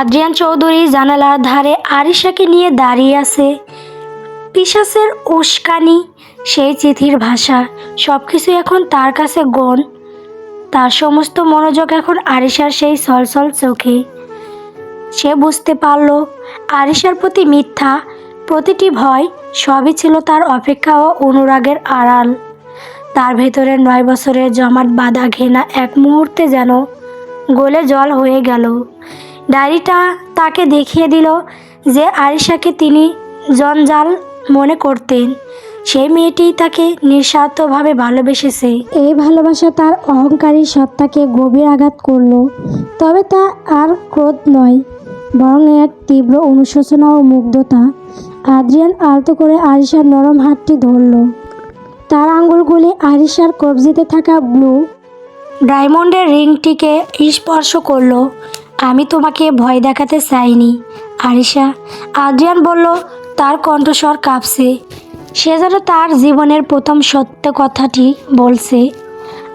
Adrian Chowdhury জানালার ধারে আরিশাকে নিয়ে দাঁড়িয়ে আছে। পিশাসের উস্কানি, সেই চিঠির ভাষা সব কিছু এখন তার কাছে গণ। তার সমস্ত মনোযোগ এখন আরিশার সেই সলসল চোখে। সে বুঝতে পারল, আরিশার প্রতি মিথ্যা, প্রতিটি ভয় সবই ছিল তার অপেক্ষা ও অনুরাগের আড়াল। তার ভেতরে নয় বছরের জমাট বাঁধা ঘেনা এক মুহূর্তে যেন গোলে জল হয়ে গেল। ডায়েরিটা তাকে দেখিয়ে দিল যে আরিশাকে তিনি জঞ্জাল মনে করতেন। সেই মেয়েটি তাকে নিঃস্বার্থভাবে ভালোবেসেছে। এই ভালোবাসা তার অহংকারী সত্তাকে গভীর আঘাত করল, তবে তা আর ক্রোধ নয়, বরং এক তীব্র অনুশোচনা ও মুগ্ধতা। আদ্রিয়ান আলতো করে আরিশার নরম হাতটি ধরল। তার আঙুলগুলি আরিশার কবজিতে থাকা ব্লু ডায়মন্ডের রিংটিকে স্পর্শ করল। আমি তোমাকে ভয় দেখাতে চাইনি। আরিশা, আদ্রিয়ান বলল, তার কণ্ঠস্বর কাঁপছে। সে যেন তার জীবনের প্রথম সত্য কথাটি বলছে।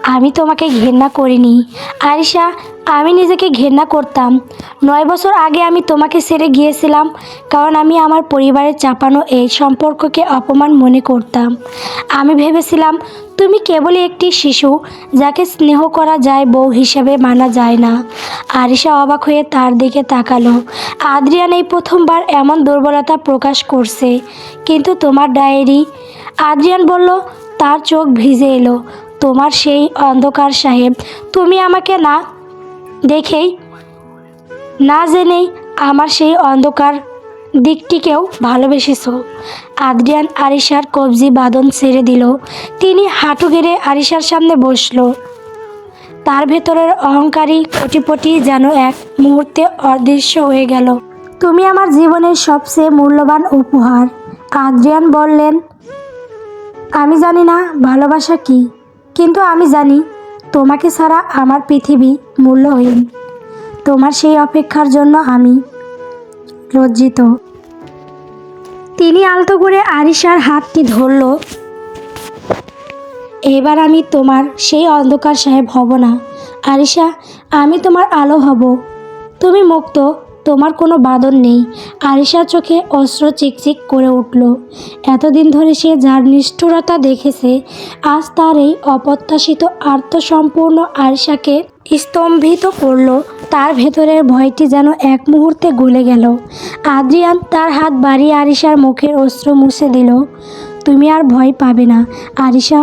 আমি তোমাকে ঘেন্না করিনি। আরিশা আমি নিজেকে ঘেন্না করতাম। নয় বছর আগে আমি তোমাকে ছেড়ে গিয়েছিলাম, কারণ আমি আমার পরিবারের চাপানো এই সম্পর্ককে অপমান মনে করতাম। আমি ভেবেছিলাম, তুমি কেবলই একটি শিশু, যাকে স্নেহ করা যায় বউ হিসেবে মানা যায় না। আরিশা অবাক হয়ে তার দিকে তাকালো। আদ্রিয়ান এই প্রথমবার এমন দুর্বলতা প্রকাশ করছে, কিন্তু তোমার ডায়েরি? আদ্রিয়ান বলল, তার চোখ ভিজে এলো। তোমার সেই অন্ধকার সাহেব, তুমি আমাকে না দেখেই, না জেনেই আমার সেই অন্ধকার দিকটিকেও ভালোবেসেছো। আদ্রিয়ান আরিশার কবজি বাদন ছেড়ে দিল। তিনি হাঁটু গেড়ে আরিশার সামনে বসল। তার ভেতরের অহংকারী কোটিপটি যেন এক মুহূর্তে অদৃশ্য হয়ে গেল। তুমি আমার জীবনের সবচেয়ে মূল্যবান উপহার আদ্রিয়ান বললেন। আমি জানি না ভালোবাসা কি, কিন্তু আমি জানি তোমাকে ছাড়া আমার পৃথিবী মূল্যহীন। তোমার সেই অপেক্ষার জন্য আমি লজ্জিত। তিনি আলতো করে আরিশার হাতটি ধরল। এবার আমি তোমার সেই অন্ধকার সাহেব হব না। আরিশা, আমি তোমার আলো হব। তুমি মুক্ত তোমার কোনো বাদন নেই। আরিশার চোখে অস্ত্র চিকচিক করে উঠল। এতদিন ধরে সে যার নিষ্ঠুরতা দেখেছে, আজ তার এই অপ্রত্যাশিত আত্মসম্পূর্ণ আরিশাকে স্তম্ভিত করল। তার ভেতরের ভয়টি যেন এক মুহূর্তে গলে গেল। আদ্রিয়ান তার হাত বাড়িয়ে আরিশার মুখের অস্ত্র মুছে দিল। তুমি আর ভয় পাবে না, আরিশা।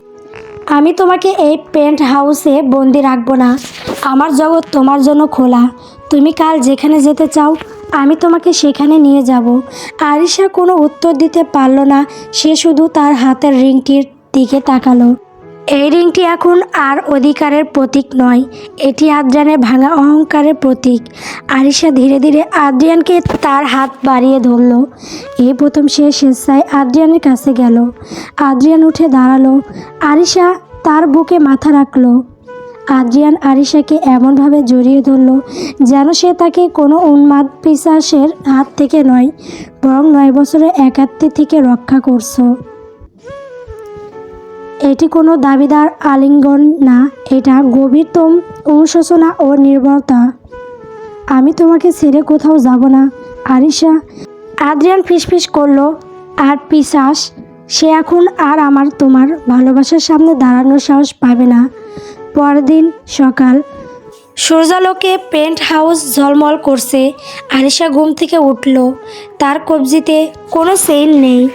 আমি তোমাকে এই পেন্ট হাউসে বন্দি রাখব না। আমার জগৎ তোমার জন্য খোলা। তুমি কাল যেখানে যেতে চাও, আমি তোমাকে সেখানে নিয়ে যাব। আরিশা কোনো উত্তর দিতে পারল না, সে শুধু তার হাতের রিংটির দিকে তাকালো। এই রিংটি এখন আর অধিকারের প্রতীক নয়, এটি আদ্রিয়ানের ভাঙা অহংকারের প্রতীক। আরিশা ধীরে ধীরে আদ্রিয়ানকে তার হাত বাড়িয়ে ধরল। এই প্রথম সে স্বেচ্ছায় আদ্রিয়ানের কাছে গেল। আদ্রিয়ান উঠে দাঁড়াল। আরিশা তার বুকে মাথা রাখল। আদ্রিয়ান আরিশাকে এমনভাবে জড়িয়ে ধরল যেন সে তাকে কোনো উন্মাদ পিশাসের হাত থেকে নয়, বরং নয় বছরের একাত্তি থেকে রক্ষা করছ। এটি কোনো দাবিদার আলিঙ্গন না, এটা গভীরতম অনুশোচনা ও নির্ভরতা আমি তোমাকে ছেড়ে কোথাও যাব না, আরিশা। আদ্রিয়ান ফিসফিস করল, আর পিসাস সে এখন আর আমার তোমার ভালোবাসার সামনে দাঁড়ানোর সাহস পাবে না। পরদিন সকাল সূর্যালোকে পেন্ট হাউস ঝলমল করছে। আরিশা ঘুম থেকে উঠল। তার কবজিতে কোনো চেইন নেই।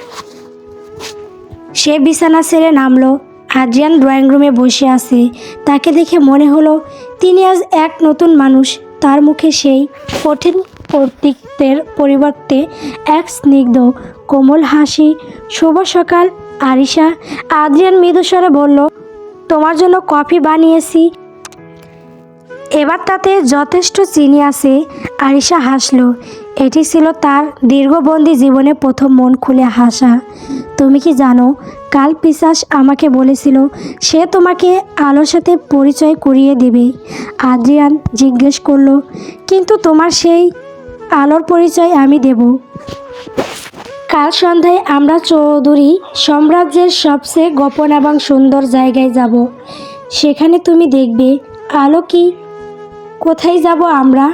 সে বিছানা ছেড়ে নামলো। আদ্রিয়ান ড্রয়িং রুমে বসে আছে। তাকে দেখে মনে হলো, তিনি আজ এক নতুন মানুষ। তার মুখে সেই কঠিন কর্তৃত্বের পরিবর্তে এক স্নিগ্ধ, কোমল হাসি। শুভ সকাল, আরিশা। আদ্রিয়ান মৃদুস্বরে বলল তোমার জন্য কফি বানিয়েছি। এবার তাতে যথেষ্ট চিনি আছে। আরিশা হাসলো। এটি ছিল তার দীর্ঘবন্দি জীবনে প্রথম মন খুলে হাসা। তুমি কি জানো, কাল পিসাস আমাকে বলেছিল, সে তোমাকে আলোর সাথে পরিচয় করিয়ে দেবে। আদ্রিয়ান জিজ্ঞেস করল, কিন্তু তোমার সেই আলোর পরিচয় আমি দেব। কাল সন্ধ্যায় আমরা চৌধুরী সাম্রাজ্যের সবচেয়ে গোপন এবং সুন্দর জায়গায় যাব। সেখানে তুমি দেখবে আলো কি, কোথায় যাব আমরা?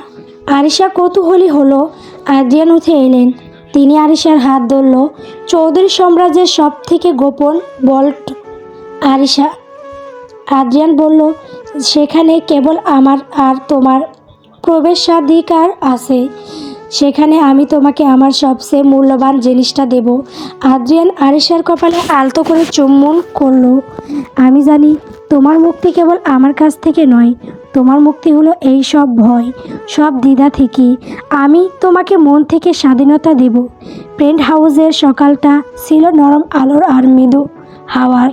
আরিশা কৌতূহলী হলো, আদ্রিয়ান উঠে এলেন। তিনি আরিশার হাত ধরল। চৌধুরী সাম্রাজ্যের সব থেকে গোপন বল্ট আরিশা। আদ্রিয়ান বলল, সেখানে কেবল আমার আর তোমার প্রবেশাধিকার আছে। সেখানে আমি তোমাকে আমার সবচেয়ে মূল্যবান জিনিসটা দেব। আদ্রিয়ান আরিশার কপালে আলতো করে চুম্বন করল। আমি জানি তোমার মুক্তি কেবল আমার কাছ থেকে নয়, তোমার মুক্তি হলো এই সব ভয়, সব দ্বিধা থেকে। আমি তোমাকে মন থেকে স্বাধীনতা দেব। পেন্ট হাউসের সকালটা ছিল নরম আলোর আর মৃদু হাওয়ার।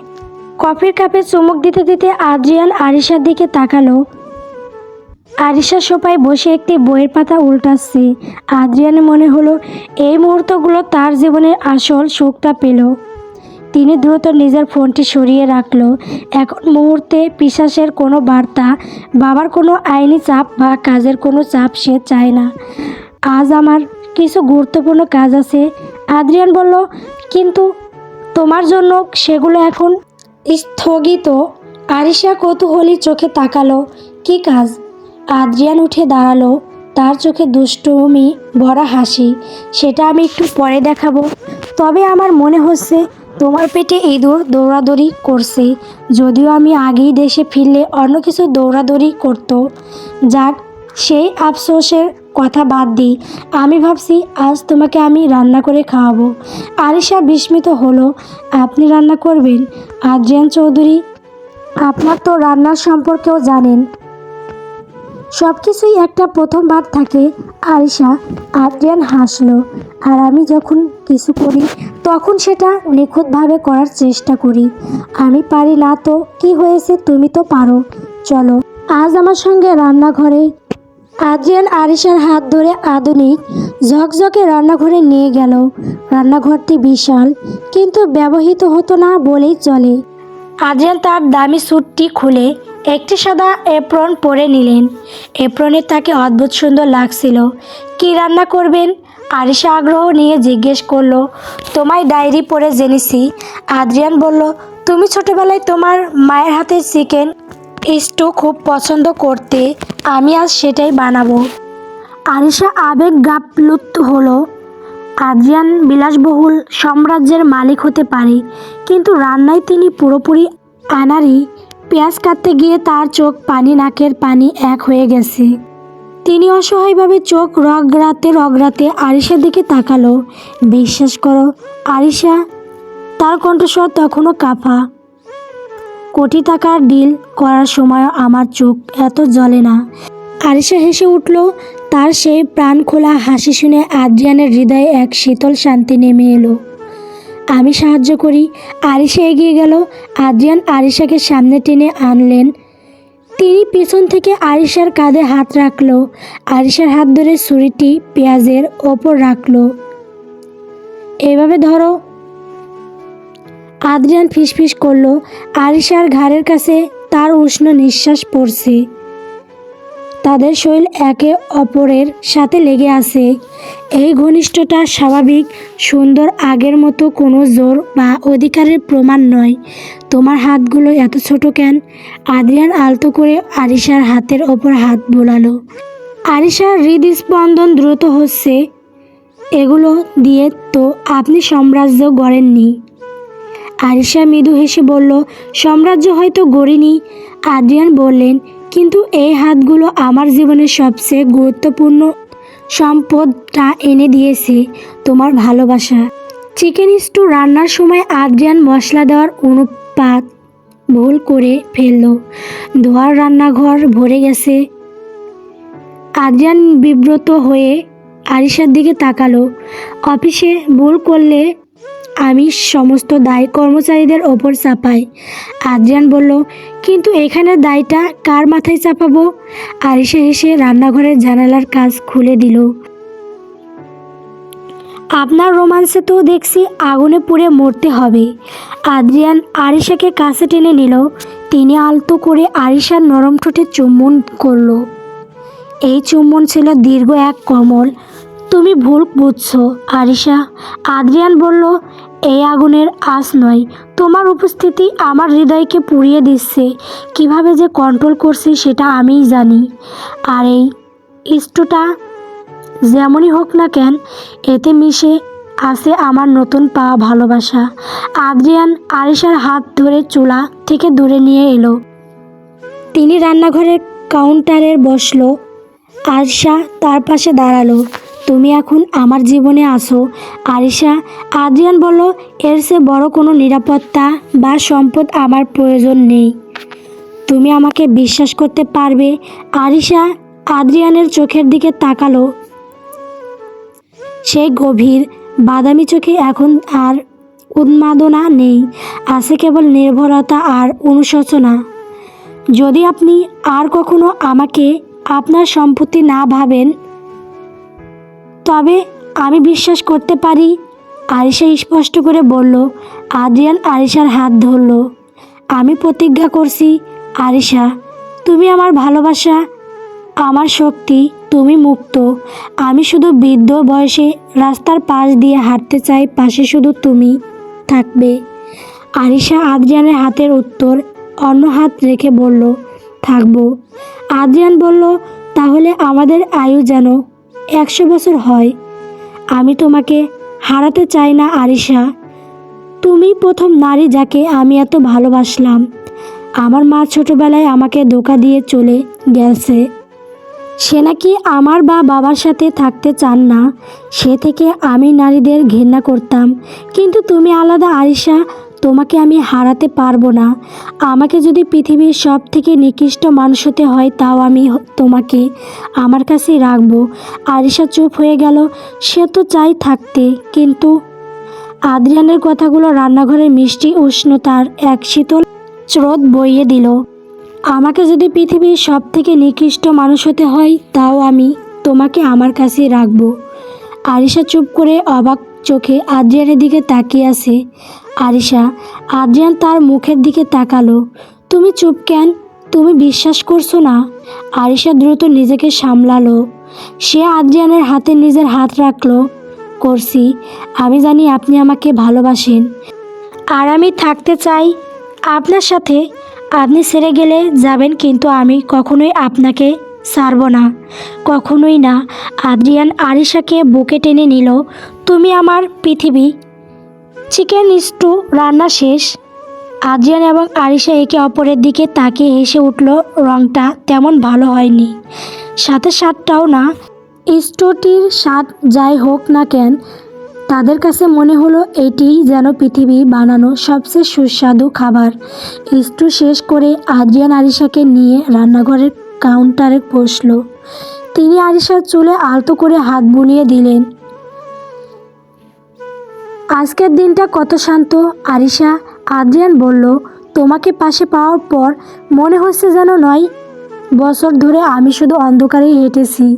কফির কাপে চুমুক দিতে দিতে আদ্রিয়ান আরিশার দিকে তাকালো। আরিশা সোপায় বসে একটি বইয়ের পাতা উল্টাচ্ছে। আদ্রিয়ানের মনে হলো, এই মুহূর্তগুলো তার জীবনের আসল সুখটা পেল। তিনি দ্রুত নিজের ফোনটি সরিয়ে রাখল। এখন মুহূর্তে পিশাসের কোনো বার্তা, বাবার কোনো আইনি চাপ বা কাজের কোনো চাপ সে চায় না। আজ আমার কিছু গুরুত্বপূর্ণ কাজ আছে, আদ্রিয়ান বলল, কিন্তু তোমার জন্য সেগুলো এখন স্থগিত। আরিশা কৌতূহলী চোখে তাকালো, কি কাজ? আদ্রিয়ান উঠে দাঁড়াল। তার চোখে দুষ্টুমি ভরা হাসি। সেটা আমি একটু পরে দেখাবো। তবে আমার মনে হচ্ছে তোমার পেটে ইঁদুর দৌড়াদৌড়ি করছে। যদিও আমি আগেই দেশে ফিরলে অন্য কিছু দৌড়াদৌড়ি করতো। যাক, সেই আফসোসের কথা বাদ দিই। আমি ভাবছি আজ তোমাকে আমি রান্না করে খাওয়াবো। আরিশা বিস্মিত হলো, আপনি রান্না করবেন? আদ্রিয়ান চৌধুরী, আপনার তো রান্নার সম্পর্কেও জানেন। সব কিছুই একটা প্রথমবার থাকে। আরিশা, আদ্রিয়ান হাসলো। আর আমি যখন কিছু করি, তখন সেটা নিখুঁতভাবে করার চেষ্টা করি। আমি পারি না তো, কি হয়েছে তুমি তো পারো। চলো, আজ আমার সঙ্গে রান্নাঘরে আদ্রিয়ান আরিশার হাত ধরে আধুনিক, ঝকঝকে রান্নাঘরে নিয়ে গেল। রান্নাঘরটি বিশাল, কিন্তু ব্যবহৃত হতো না বলেই চলে। আদ্রিয়ান তার দামি স্যুটটি খুলে একটি সাদা এপ্রন পরে নিলেন। এপ্রনে তাকে অদ্ভুত সুন্দর লাগছিল। কি রান্না করবেন? আরিশা আগ্রহ নিয়ে জিজ্ঞেস করল। তোমায় ডায়েরি পড়ে জেনেছি। আদ্রিয়ান বলল, তুমি ছোটবেলায় তোমার মায়ের হাতের চিকেন স্টু খুব পছন্দ করতে। আমি আজ সেটাই বানাবো। আরিশা আবেগ গাপ্লুত হলো। আদ্রিয়ান বিলাসবহুল সাম্রাজ্যের মালিক হতে পারে, কিন্তু রান্নায় তিনি পুরোপুরি আনারি পেঁয়াজ কাটতে গিয়ে তার চোখ পানি, নাকের পানি এক হয়ে গেছে। তিনি অসহায়ভাবে চোখ রগড়াতে রগড়াতে আরিশার দিকে তাকালো। বিশ্বাস করো, আরিশা, তার কণ্ঠস্বর তখনও কাফা কোটি টাকার ডিল করার সময় আমার চোখ এত জ্বলে না। আরিশা হেসে উঠল। তার সেই প্রাণ খোলা হাসি শুনে আদ্রিয়ানের হৃদয়ে এক শীতল শান্তি নেমে এলো। আমি সাহায্য করি। আরিশা এগিয়ে গেল। আদ্রিয়ান আরিশাকে সামনে টেনে আনলেন। তিনি পেছন থেকে আরিশার কাঁধে হাত রাখল। আরিশার হাত ধরে ছুরিটি পেঁয়াজের ওপর রাখল। এভাবে ধরো। আদ্রিয়ান ফিসফিস করল। আরিশার ঘাড়ের কাছে তার উষ্ণ নিঃশ্বাস পড়ছে। তাদের শরীর একে অপরের সাথে লেগে আছে। এই ঘনিষ্ঠতা স্বাভাবিক, সুন্দর আগের মতো কোনো জোর বা অধিকারের প্রমাণ নয়। তোমার হাতগুলো এত ছোট কেন? আদ্রিয়ান আলতো করে আরিশার হাতের ওপর হাত বোলালো। আরিশার হৃদস্পন্দন দ্রুত হচ্ছে। এগুলো দিয়ে তো আপনি সাম্রাজ্য গড়েননি। আরিশা মৃদু হেসে বলল, সাম্রাজ্য হয়তো গড়িনি। আদ্রিয়ান বললেন কিন্তু এই হাতগুলো আমার জীবনের সবচেয়ে গুরুত্বপূর্ণ সম্পদটা এনে দিয়েছে তোমার ভালোবাসা। চিকেন স্টু রান্নার সময় আদ্রিয়ান মশলা দেওয়ার অনুপাত ভুল করে ফেলল। ধোয়ার রান্নাঘর ভরে গেছে। আদ্রিয়ান বিব্রত হয়ে আরিশার দিকে তাকালো। অফিসে ভুল করলে আমি সমস্ত দায় কর্মচারীদের ওপর চাপাই। আদ্রিয়ান বলল, কিন্তু এখানে দায়টা কার মাথায় চাপাবো? আরিশা এসে রান্নাঘরের জানালার কাজ খুলে দিল। আপনার রোমান্সে তো দেখছি আগুনে পুড়ে মরতে হবে। আদ্রিয়ান আরিশাকে কাছে টেনে নিল। তিনি আলতো করে আরিশার নরম ঠোঁটে চুম্বন করল। এই চুম্বন ছিল দীর্ঘ এক কমল। তুমি ভুল বুঝছ, আরিশা। আদ্রিয়ান বলল এই আগুনের আঁচ নয়, তোমার উপস্থিতি আমার হৃদয়কে পুড়িয়ে দিচ্ছে। কীভাবে যে কন্ট্রোল করছি সেটা আমিই জানি। আর এই স্টুটা যেমনই হোক না কেন, এতে মিশে আছে আমার নতুন পাওয়া ভালোবাসা। আদ্রিয়ান আরিশার হাত ধরে চুলা থেকে দূরে নিয়ে এলো। তিনি রান্নাঘরের কাউন্টারে বসল। আরশা তার পাশে দাঁড়াল। তুমি এখন আমার জীবনে আসো। আরিশা, আদ্রিয়ান বলল এর সে বড় কোনো নিরাপত্তা বা সম্পদ আমার প্রয়োজন নেই। তুমি আমাকে বিশ্বাস করতে পারবে। আরিশা, আদ্রিয়ানের চোখের দিকে তাকালো। সেই গভীর, বাদামি চোখে এখন আর উন্মাদনা নেই, আছে কেবল নির্ভরতা আর অনুশোচনা। যদি আপনি আর কখনো আমাকে আপনার সম্পত্তি না ভাবেন তবে আমি বিশ্বাস করতে পারি। আরিশা স্পষ্ট করে বলল, আদ্রিয়ান আরিশার হাত ধরল। আমি প্রতিজ্ঞা করছি, আরিশা, তুমি আমার ভালোবাসা, আমার শক্তি, তুমি মুক্ত। আমি শুধু বৃদ্ধ বয়সে রাস্তার পাশ দিয়ে হাঁটতে চাই, পাশে শুধু তুমি থাকবে। আরিশা আদ্রিয়ানের হাতের উত্তর অন্য হাত রেখে বলল, থাকব। আদ্রিয়ান বলল, তাহলে আমাদের আয়ু যেন একশো বছর হয়। আমি তোমাকে হারাতে চাই না, আরিশা। তুমি প্রথম নারী যাকে আমি এত ভালোবাসলাম। আমার মা ছোটবেলায় আমাকে ধোকা দিয়ে চলে গেছে। সে নাকি আমার বা বাবার সাথে থাকতে চান না। সে থেকে আমি নারীদের ঘৃণা করতাম। কিন্তু তুমি আলাদা, আরিশা। তোমাকে আমি হারাতে পারব না। আমাকে যদি পৃথিবীর সব থেকে নিকৃষ্ট মানুষ হতে হয়, তাও আমি তোমাকে আমার কাছেই রাখব। আরিশা চুপ হয়ে গেল। সে তো চাই থাকতে, কিন্তু আদ্রিয়ানের কথাগুলো রান্নাঘরের মিষ্টি উষ্ণতার এক শীতল স্রোত বইয়ে দিল। আমাকে যদি পৃথিবীর সব থেকে নিকৃষ্ট মানুষ হতে হয়, তাও আমি তোমাকে আমার কাছেই রাখব। আরিশা চুপ করে অবাক চোখে আদ্রিয়ানের দিকে তাকিয়ে আছে। আরিশা, আদ্রিয়ান তার মুখের দিকে তাকালো। তুমি চুপ কেন? তুমি বিশ্বাস করছ না? আরিশা দ্রুত নিজেকে সামলালো। সে আদ্রিয়ানের হাতে নিজের হাত রাখল। করছি, আমি জানি আপনি আমাকে ভালোবাসেন। আর আমি থাকতে চাই আপনার সাথে। আপনি ছেড়ে গেলে যাবেন কিন্তু আমি কখনোই আপনাকে ছাড়ব না। কখনোই না। আদ্রিয়ান আরিশাকে বুকে টেনে নিল। তুমি আমার পৃথিবী চিকেন স্টু রান্না শেষ। আদ্রিয়ান এবং আরিশা একে অপরের দিকে তাকিয়ে হেসে উঠল, রংটা তেমন ভালো হয়নি। সাথে স্বাদটাও না। স্টোটির স্বাদ যাই হোক না কেন, তাদের কাছে মনে হলো এটিই যেন পৃথিবী বানানো সবচেয়ে সুস্বাদু খাবার। স্টু শেষ করে আদ্রিয়ান আরিশাকে নিয়ে রান্নাঘরের কাউন্টারে বসল। তিনি আরিশার চুলে আলতো করে হাত বুলিয়ে দিলেন আজকের দিনটা কত শান্ত। আরিশা, আদ্রিয়ান বলল, তোমাকে পাশে পাওয়ার পর মনে হচ্ছে যেন নয়। বছর ধরে আমি শুধু অন্ধকারেই হেঁটেছি।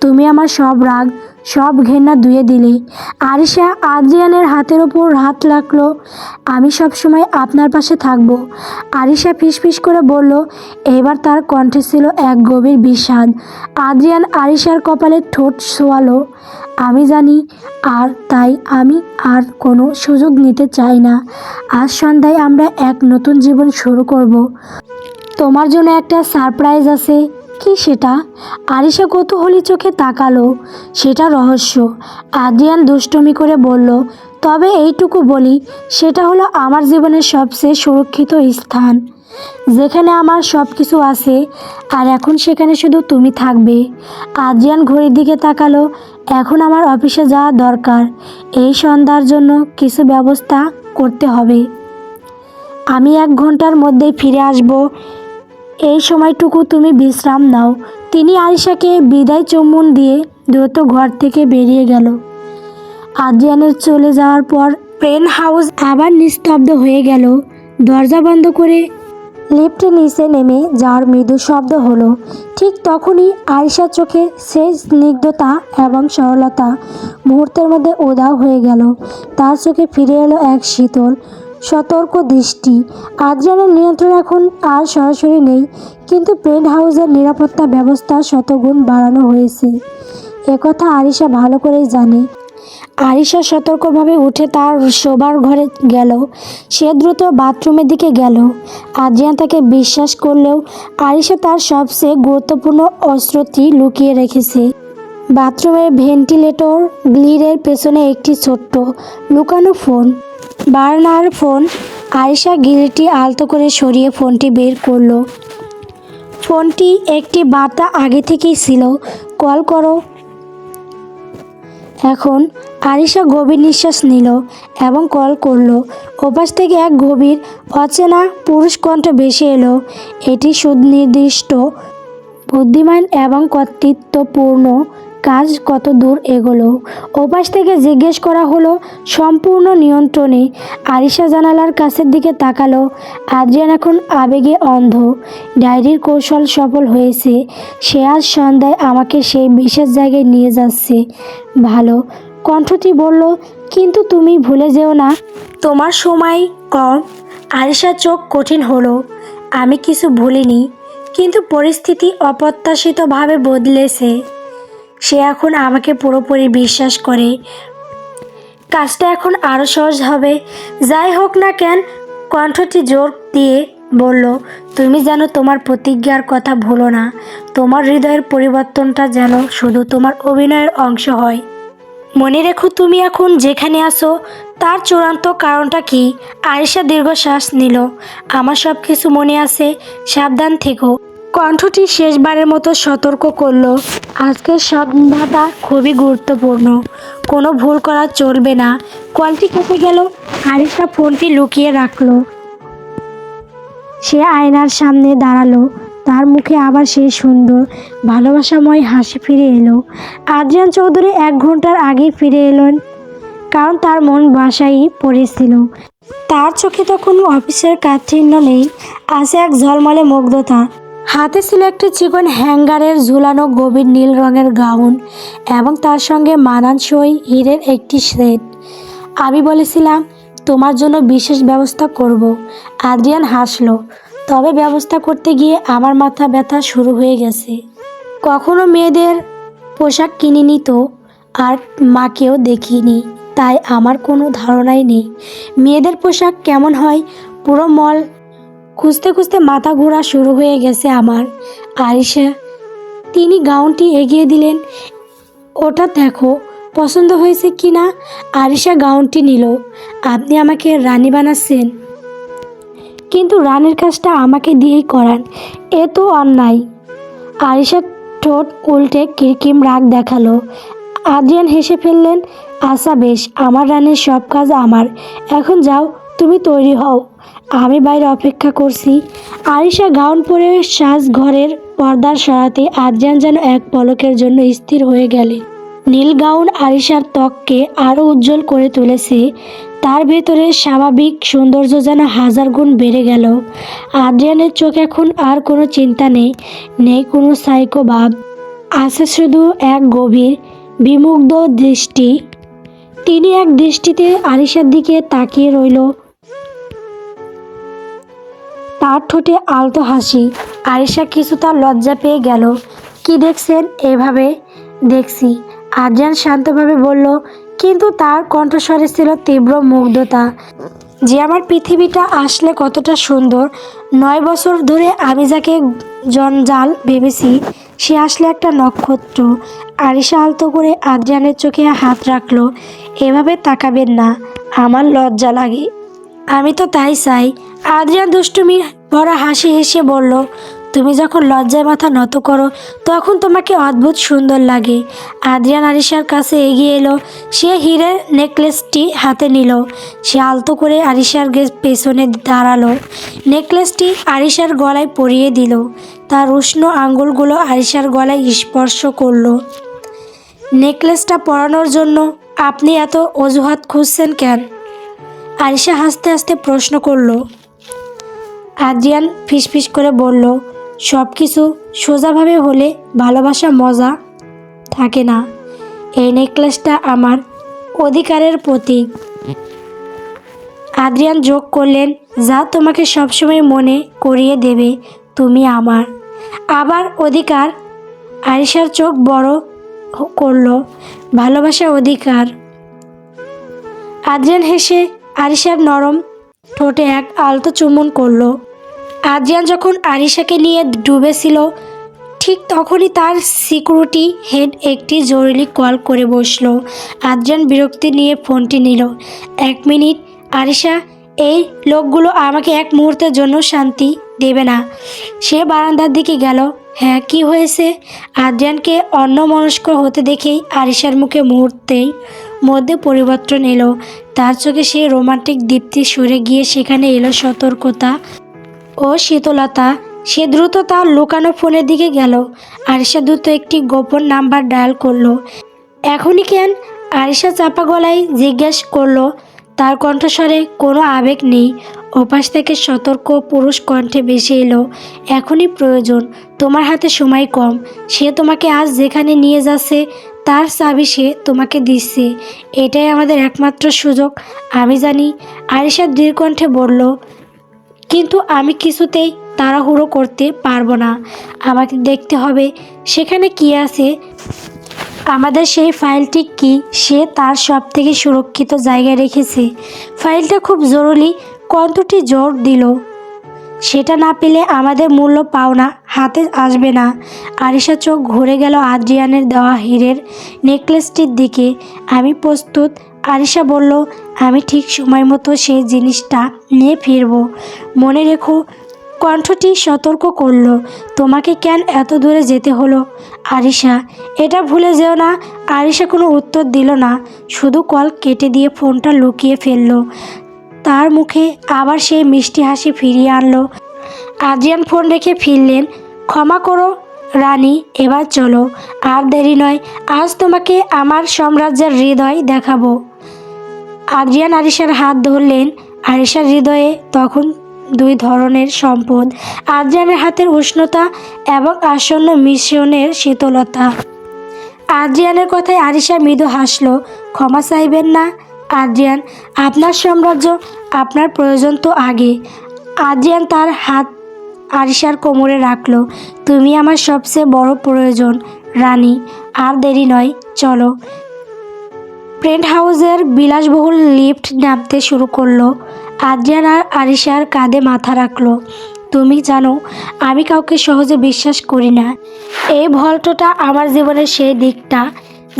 তুমি আমার সব রাগ সব ঘেন্না ধুয়ে দিলে। আরিশা আদ্রিয়ানের হাতের ওপর হাত রাখল। আমি সব সময় আপনার পাশে থাকব। আরিশা ফিসফিস করে বলল, এবার তার কণ্ঠে ছিল এক গভীর বিষাদ। আদ্রিয়ান আরিশার কপালে ঠোঁট ছোয়ালো আমি জানি, আর তাই আমি আর কোনো সুযোগ নিতে চাই না। আজ সন্ধ্যায় আমরা এক নতুন জীবন শুরু করব। তোমার জন্য একটা সারপ্রাইজ আছে। কি সেটা? আরিশা কৌতূহলী চোখে তাকালো। সেটা রহস্য। আদ্রিয়ান দুষ্টমি করে বলল, তবে এইটুকু বলি, সেটা হলো আমার জীবনের সবচেয়ে সুরক্ষিত স্থান। যেখানে আমার সব কিছু আছে, আর এখন সেখানে শুধু তুমি থাকবে। আদ্রিয়ান ঘড়ির দিকে তাকালো। এখন আমার অফিসে যাওয়া দরকার। এই সন্ধ্যার জন্য কিছু ব্যবস্থা করতে হবে। আমি এক ঘণ্টার মধ্যেই ফিরে আসব। এই সময়টুকু তুমি বিশ্রাম নাও। তিনি আরিশাকে বিদায় চুম্বন দিয়ে দ্রুত ঘর থেকে বেরিয়ে গেল। আদ্রিয়ানের চলে যাওয়ার পর পেন হাউস আবার নিস্তব্ধ হয়ে গেল। দরজা বন্ধ করে লিফটে নিচে নেমে যাওয়ার মৃদু শব্দ হলো। ঠিক তখনই আরিশার চোখে সেই স্নিগ্ধতা এবং সরলতা মুহূর্তের মধ্যে উদাও হয়ে গেল। তার চোখে ফিরে এলো এক শীতল সতর্ক দৃষ্টি। আদ্রিয়ানের নিয়ন্ত্রণ এখন আর সরাসরি নেই, কিন্তু পেন্ট হাউসের নিরাপত্তা ব্যবস্থা শতগুণ বাড়ানো হয়েছে। একথা আরিশা ভালো করেই জানে। আরিশা সতর্কভাবে উঠে তার শোবার ঘরে গেল। সে দ্রুত বাথরুমের দিকে গেল। আদ্রিয়ান তাকে বিশ্বাস করলেও আরিশা তার সবচেয়ে গুরুত্বপূর্ণ অস্ত্রটি লুকিয়ে রেখেছে। বাথরুমের ভেন্টিলেটর গ্লিরের পেছনে একটি ছোট্ট লুকানো phone. Burner phone Ayesha guilty আলতো করে সরিয়ে ফোনটি বের করল। ফোনটি একটি বার্তা আগে থেকেই ছিল, কল করো। এখন আরিশা গভীর নিঃশ্বাস নিল এবং কল করল। ওপাশ থেকে এক গভীর, অচেনা পুরুষ কণ্ঠ ভেসে এলো। এটি সুনির্দিষ্ট, বুদ্ধিমান এবং কর্তৃত্বপূর্ণ কাজ কত দূর এগোলো। ওপাশ থেকে জিজ্ঞেস করা হলো সম্পূর্ণ নিয়ন্ত্রণে। আরিশা জানালার কাছের দিকে তাকালো। আদ্রিয়ান এখন আবেগে অন্ধ। ডায়েরির কৌশল সফল হয়েছে। সে আজ সন্ধ্যায় আমাকে সেই বিশেষ জায়গায় নিয়ে যাচ্ছে। ভালো, কণ্ঠটি বলল, কিন্তু তুমি ভুলে যেও না, তোমার সময় কম। আরিশার চোখ কঠিন হলো। আমি কিছু ভুলিনি, কিন্তু পরিস্থিতি অপ্রত্যাশিতভাবে বদলেছে। সে এখন আমাকে পুরোপুরি বিশ্বাস করে। কাজটা এখন আরও সহজ হবে। যাই হোক না কেন, কণ্ঠটি জোর দিয়ে বলল, তুমি যেন তোমার প্রতিজ্ঞার কথা ভুলো না। তোমার হৃদয়ের পরিবর্তনটা যেন শুধু তোমার অভিনয়ের অংশ হয়। মনে রেখো তুমি এখন যেখানে আছো, তার চূড়ান্ত কারণটা কি? আরিশা দীর্ঘশ্বাস নিল। আমার সব কিছু মনে আছে, সাবধান থেকো। কণ্ঠটি শেষবারের মতো সতর্ক করল। আজকের সন্ধ্যাটা খুবই গুরুত্বপূর্ণ। কোনো ভুল করা চলবে না। কলটি কেটে গেল আরিশা ফোনটি লুকিয়ে রাখল। সে আয়নার সামনে দাঁড়াল, তার মুখে আবার সেই সুন্দর, ভালোবাসাময় হাসি ফিরে এলো। আদ্রিয়ান চৌধুরী এক ঘণ্টার আগে ফিরে এলেন, কারণ তার মন বাসায় পড়েছিল। তার চোখে তখন অফিসের চিহ্ন নেই, আছে এক ঝলমলে মুগ্ধতা। হাতে ছিল একটি চিকন হ্যাঙ্গারের ঝুলানো গভীর নীল রঙের গাউন এবং তার সঙ্গে মানানসই হীরের একটি সেট। আমি বলেছিলাম, তোমার জন্য বিশেষ ব্যবস্থা করব। আদ্রিয়ান হাসলো। তবে ব্যবস্থা করতে গিয়ে আমার মাথা ব্যথা শুরু হয়ে গেছে। কখনো মেয়েদের পোশাক কিনিনি তো, আর মাকেও দেখিনি, তাই আমার কোনো ধারণাই নেই। মেয়েদের পোশাক কেমন হয় পুরো মল খুঁজতে খুঁজতে মাথা ঘোরা শুরু হয়ে গেছে আমার। আরিশা, তিনি গাউনটি এগিয়ে দিলেন। ওটা দেখো, পছন্দ হয়েছে কি না? আরিশা গাউনটি নিল। আপনি আমাকে রানী বানাচ্ছেন। কিন্তু রানীর কাজটা আমাকে দিয়েই করান। এ তো অন্যায়। আরিশা ঠোঁট উল্টে কিরকিম রাগ দেখাল। আদ্রিয়ান হেসে ফেললেন আশা বেশ, আমার রানীর সব কাজ আমার। এখন যাও তুমি তৈরি হও। আমি বাইরে অপেক্ষা করছি। আরিশা গাউন পরে সাজ ঘরের পর্দার সরাতে আদ্রিয়ান যেন এক পলকের জন্য স্থির হয়ে গেলেন নীল গাউন আরিশার ত্বককে আরও উজ্জ্বল করে তুলেছে। তার ভেতরে স্বাভাবিক সৌন্দর্য যেন হাজার গুণ বেড়ে গেল। আদ্রিয়ানের চোখ এখন আর কোনো চিন্তা নেই নেই কোনো সাইকো ভাব। আছে শুধু এক গভীর, বিমুগ্ধ দৃষ্টি। তিনি এক দৃষ্টিতে আরিশার দিকে তাকিয়ে রইল। তার ঠোঁটে আলতো হাসি। আরিশা কিছুটা লজ্জা পেয়ে গেল। কি দেখছেন এভাবে? দেখছি। আদ্রিয়ান শান্তভাবে বলল, কিন্তু তার কণ্ঠস্বরে ছিল তীব্র মুগ্ধতা। যে আমার পৃথিবীটা আসলে কতটা সুন্দর, নয় বছর ধরে আমি যাকে জঞ্জাল ভেবেছি, সে আসলে একটা নক্ষত্র। আরিশা আলতো করে আদ্রিয়ানের চোখে হাত রাখল। এভাবে তাকাবেন না, আমার লজ্জা লাগে। আমি তো তাই চাই। আদ্রিয়ান দুষ্টুমি ভরা হাসি হেসে বলল, তুমি যখন লজ্জায় মাথা নত করো, তখন তোমাকে অদ্ভুত সুন্দর লাগে। আদ্রিয়ান আরিশার কাছে এগিয়ে এলো। সে হীরের নেকলেসটি হাতে নিল। সে আলতো করে আরিশার পেছনে দাঁড়াল। নেকলেসটি আরিশার গলায় পরিয়ে দিল। তার উষ্ণ আঙ্গুলগুলো আরিশার গলায় স্পর্শ করল। নেকলেসটা পরানোর জন্য আপনি এত অজুহাত খুঁজছেন কেন? আরিশা হাসতে হাসতে প্রশ্ন করল। আদ্রিয়ান ফিসফিস করে বলল সব কিছু সোজাভাবে হলে ভালোবাসা মজা থাকে না। এই নেকলেসটা আমার অধিকারের প্রতীক। আদ্রিয়ান যোগ করলেন, যা তোমাকে সবসময় মনে করিয়ে দেবে, তুমি আমার। আবার অধিকার আরিশার চোখ বড় করল, ভালোবাসা অধিকার। আদ্রিয়ান হেসে আরিশার নরম ঠোঁটে এক আলতো চুম্বন করল আদ্রিয়ান যখন আরিশাকে নিয়ে ডুবেছিল, ঠিক তখনই তার সিকিউরিটি হেড একটি জরুরি কল করে বসল। আদ্রিয়ান বিরক্তি নিয়ে ফোনটি নিল। এক মিনিট আরিশা এই লোকগুলো আমাকে এক মুহূর্তের জন্য শান্তি দেবে না। সে বারান্দার দিকে গেল। হ্যাঁ কি হয়েছে? আদ্রিয়ানকে অন্য মনস্ক হতে দেখেই আরিশার মুখে মুহূর্তেই মধ্যে পরিবর্তন এলো। তার চোখে সেই রোমান্টিক দীপ্তি সরে গিয়ে সেখানে এলো সতর্কতা। ও শীতলতা, সে দ্রুত তার লুকানো ফোনের দিকে গেল আরিশা দ্রুত একটি গোপন নাম্বার ডায়াল করল। এখনই কেন? আরিশা চাপা গলায় জিজ্ঞেস করল, তার কণ্ঠস্বরে কোনো আবেগ নেই। ওপাশ থেকে সতর্ক পুরুষ কণ্ঠে বেশি এলো, এখনই প্রয়োজন, তোমার হাতে সময় কম। সে তোমাকে আজ যেখানে নিয়ে যাচ্ছে, তার চাবি সে তোমাকে দিচ্ছে। এটাই আমাদের একমাত্র সুযোগ। আমি জানি। আরিশা দৃঢ়কণ্ঠে বলল কিন্তু আমি কিছুতেই তাড়াহুড়ো করতে পারব না। আমাকে দেখতে হবে সেখানে কি আছে। আমাদের সেই ফাইলটি কি সে তার সব থেকে সুরক্ষিত জায়গায় রেখেছে। ফাইলটা খুব জরুরি কণ্ঠটি জোর দিল। সেটা না পেলে আমাদের মূল্য পাওনা হাতে আসবে না। আরিশা চোখ ঘুরে গেল আদ্রিয়ানের দেওয়া হীরের নেকলেসটির দিকে। আমি প্রস্তুত আরিশা বলল, আমি ঠিক সময় মতো সেই জিনিসটা নিয়ে ফিরব। মনে রেখো, কণ্ঠটি সতর্ক করল, তোমাকে কেন এত দূরে যেতে হলো? আরিশা, এটা ভুলে যেও না। আরিশা কোনো উত্তর দিল না, শুধু কল কেটে দিয়ে ফোনটা লুকিয়ে ফেলল। তার মুখে আবার সেই মিষ্টি হাসি ফিরিয়ে আনলো। আদ্রিয়ান ফোন রেখে ফিরলেন, ক্ষমা করো, রানী, এবার চলো। আর দেরি নয়, আজ তোমাকে আমার সাম্রাজ্যের হৃদয় দেখাবো। আদ্রিয়ান আরিশার হাত ধরলেন। আরিশার হৃদয়ে তখন দুই ধরনের সম্পদ, আদ্রিয়ানের হাতের উষ্ণতা এবং আসন্ন মিশ্রণের শীতলতা। আদ্রিয়ানের কথায় আরিশা মৃদু হাসলো, ক্ষমা চাইবেন না, আদ্রিয়ান, আপনার সাম্রাজ্য আপনার প্রয়োজন তো আগে। আদ্রিয়ান তার হাত আরিশার কোমরে রাখল, তুমি আমার সবচেয়ে বড় প্রয়োজন, রানী, আর দেরি নয়, চলো। প্রেন্ট হাউসের বিলাসবহুল লিফট নামতে শুরু করল। আদ্রিয়ান আর আরিশার কাঁধে মাথা রাখল। তুমি জানো, আমি কাউকে সহজে বিশ্বাস করি না। এই ভল্টটা আমার জীবনের সেই দিকটা,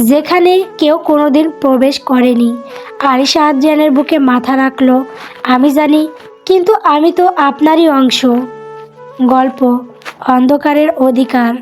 যেখানে কেউ কোনোদিন প্রবেশ করেনি। আরিশা আদ্রিয়ানের বুকে মাথা রাখল। আমি জানি, কিন্তু আমি তো আপনারই অংশ। গল্প, অন্ধকারের অধিকার।